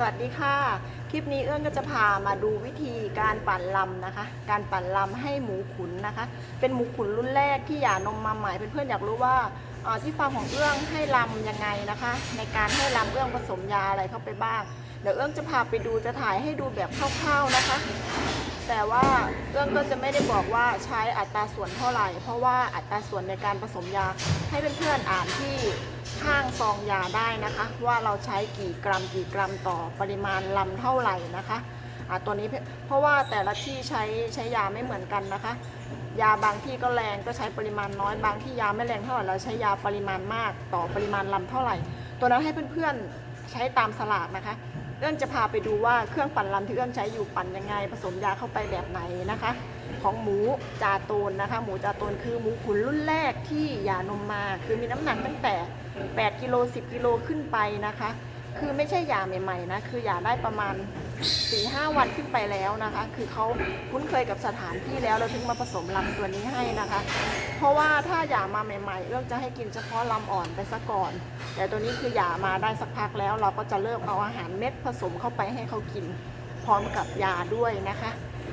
สวัสดีค่ะ คลิปนี้เอื้อนก็จะพามาดูวิธีการปั่นลำนะคะ การปั่นลำให้หมูขุนนะคะ เป็นหมูขุนรุ่นแรกที่หย่านมมาใหม่เพื่อนๆอยากรู้ว่าที่ฟาร์มของเอื้องให้ลำยังไงนะคะ ในการให้ลำเอื้องผสมยาอะไรเข้าไปบ้าง เดี๋ยวเอื้องจะพาไปดูจะถ่ายให้ดูแบบคร่าวๆนะคะ แต่ว่าเอื้องก็จะไม่ได้บอกว่าใช้อัตราส่วนเท่าไหร่ เพราะว่าอัตราส่วนในการผสมยาให้เพื่อนๆอ่านที่ข้างซองยาได้นะคะ ว่าเราใช้กี่กรัมกี่กรัมต่อปริมาณลำเท่าไหร่นะคะอะตัวนี้เพราะว่าแต่ละที่ใช้ใช้ยาไม่เหมือนกันนะคะ ยาบางที่ก็แรงก็ใช้ปริมาณน้อย บางที่ยาไม่แรงเท่าไหร่แล้วใช้ยาปริมาณมาก ต่อปริมาณลำเท่าไหร่ ตัวนั้นให้เพื่อนๆใช้ตามสลากนะคะ เอื้องจะพาไปดูว่าเครื่องปั่นลำที่เอื้องใช้อยู่ปั่นยังไง ผสมยาเข้าไปแบบไหนนะคะ ของหมูจาโตนนะคะ หมูจาโตนคือหมูขุนรุ่นแรกที่หย่านมมา คือมีน้ำหนักตั้งแต่ 8 กิโล 10 กิโลขึ้นไปนะคะ คือไม่ใช่ยาใหม่ๆนะคือหย่าได้ประมาณ4-5วันขึ้นไปแล้วนะคะ คือเขาคุ้นเคยกับสถานที่แล้วเราถึงมาผสมลำตัวนี้ให้นะคะ เพราะว่าถ้าหย่ามาใหม่ๆเอื้องจะให้กินเฉพาะลำอ่อนไปซะก่อน แต่ตัวนี้คือหย่ามาได้สักพักแล้ว เราก็จะเริ่มเอาอาหารเม็ดผสมเข้าไปให้เขากิน พร้อมกับยาด้วยนะคะ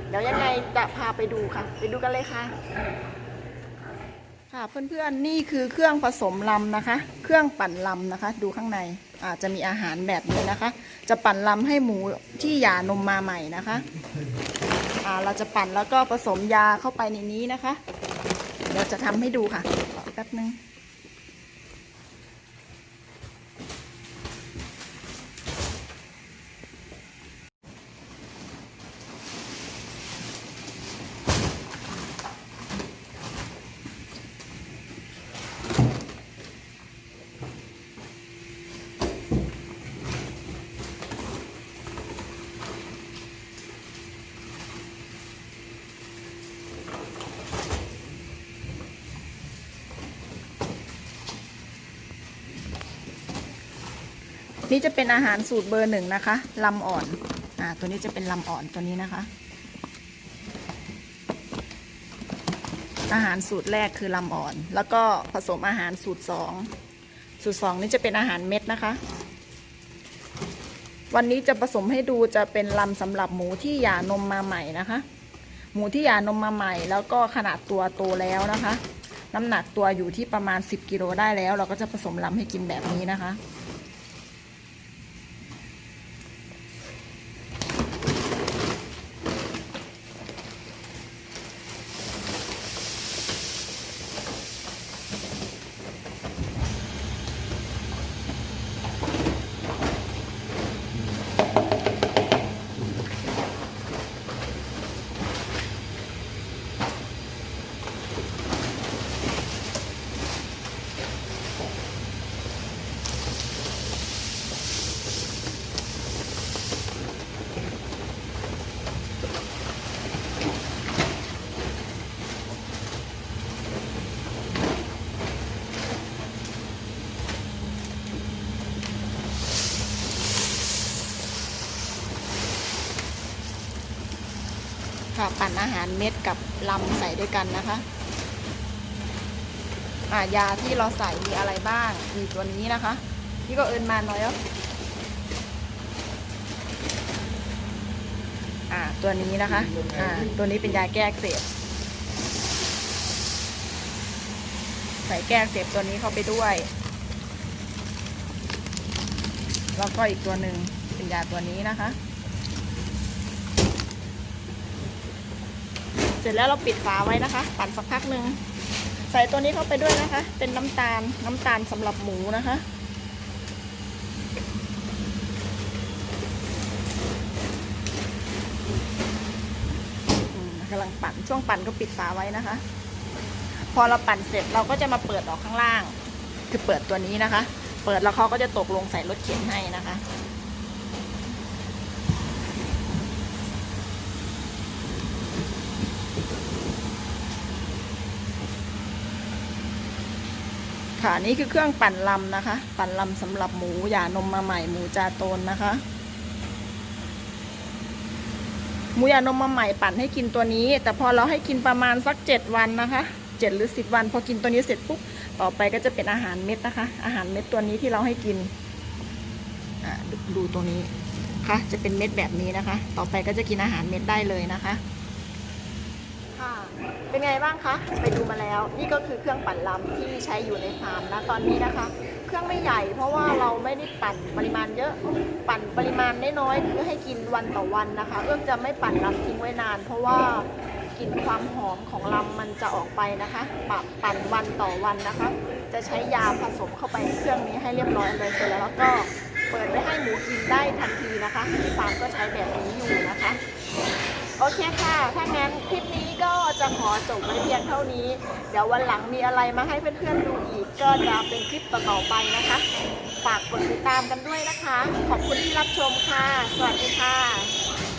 เดี๋ยวยังไงจะพาไปดูค่ะ ไปดูกันเลยค่ะค่ะเพื่อนๆนี่คือเครื่องผสมลำนะคะ เครื่องปั่นลำนะคะ ดูข้างใน อาจจะมีอาหารแบบนี้นะคะ จะปั่นลำให้หมูที่หย่านมมาใหม่นะคะอ่าเราจะปั่นแล้วก็ผสมยาเข้าไปในนี้นะคะ เดี๋ยวจะทำให้ดูค่ะแป๊บนึง นี่จะเป็นอาหารสูตรเบอร์หนึ่งนะคะลำอ่อน อ่า ตัวนี้จะเป็นลำอ่อนตัวนี้นะคะ อาหารสูตรแรกคือลำอ่อน แล้วก็ผสมอาหารสูตรสองสูตรสองนี่จะเป็นอาหารเม็ดนะคะ วันนี้จะผสมให้ดูจะเป็นลำสำหรับหมูที่หย่านมมาใหม่นะคะ หมูที่หย่านมมาใหม่ แล้วก็ขนาดตัวโตแล้วนะคะ น้ำหนักตัวอยู่ที่ประมาณ 10กิโลได้แล้ว เราก็จะผสมลำให้กินแบบนี้นะคะ ค่ะปั่นอาหารเม็ดกับลำใส่ด้วยกันนะคะอ่ายาที่เราใส่มีอะไรบ้างมีตัวนี้นะคะนี่ก็เอินมาหน่อยแล้วอ่าตัวนี้นะคะอ่าตัวนี้เป็นยาแก้เสบใส่แก้เสบตัวนี้เข้าไปด้วยแล้วก็อีกตัวหนึ่งเป็นยาตัวนี้นะคะ สร็จแล้วเราปิดฝาไว้นะคะ ปั่นสักพักหนึ่งใส่ตัวนี้เข้าไปด้วยนะคะ เป็นน้ำตาลน้ำตาลสำหรับหมูนะคะกำลังปั่นช่วงปั่นก็ปิดฝาไว้นะคะ พอเราปั่นเสร็จเราก็จะมาเปิดออกข้างล่าง คือเปิดตัวนี้นะคะ เปิดแล้วเขาก็จะตกลงใส่รถเข็นให้นะคะ ค่ะนี่คือเครื่องปั่นลำนะคะ ปั่นลำสำหรับหมูหย่านมมาใหม่หมูจาโตนนะคะ หมูหย่านมมาใหม่ปั่นให้กินตัวนี้ แต่พอเราให้กินประมาณสักเจ็ดวันนะคะเจ็ดหรือสิบวัน พอกินตัวนี้เสร็จปุ๊บต่อไปก็จะเป็นอาหารเม็ดนะคะ อาหารเม็ดตัวนี้ที่เราให้กินดดูตัวนี้ค่ะจะเป็นเม็ดแบบนี้นะคะ ต่อไปก็จะกินอาหารเม็ดได้เลยนะคะ เป็นไงบ้างคะ ไปดูมาแล้ว นี่ก็คือเครื่องปั่นลำที่ใช้อยู่ในฟาร์มนะตอนนี้นะคะ เครื่องไม่ใหญ่เพราะว่าเราไม่ได้ปั่นปริมาณเยอะ ปั่นปริมาณน้อยๆคือให้กินวันต่อวันนะคะ เอื้อมจะไม่ปั่นลำทิ้งไว้นาน เพราะว่ากลิ่นความหอมของลำมันจะออกไปนะคะปับปั่นวันต่อวันนะคะ จะใช้ยาผสมเข้าไปในเครื่องนี้ให้เรียบร้อยเลยเสร็จแล้วแล้วก็เปิดไปให้หมูกินได้ทันทีนะคะที่ฟาร์มก็ใช้แบบนี้อยู่นะคะ โอเคค่ะ ถ้างั้นคลิปนี้ก็ จะขอจบไว้เพียงเท่านี้ เดี๋ยววันหลังมีอะไรมาให้เพื่อนๆดูอีก ก็จะเป็นคลิปต่อๆไปนะคะ ฝากกดติดตามกันด้วยนะคะ ขอบคุณที่รับชมค่ะ สวัสดีค่ะ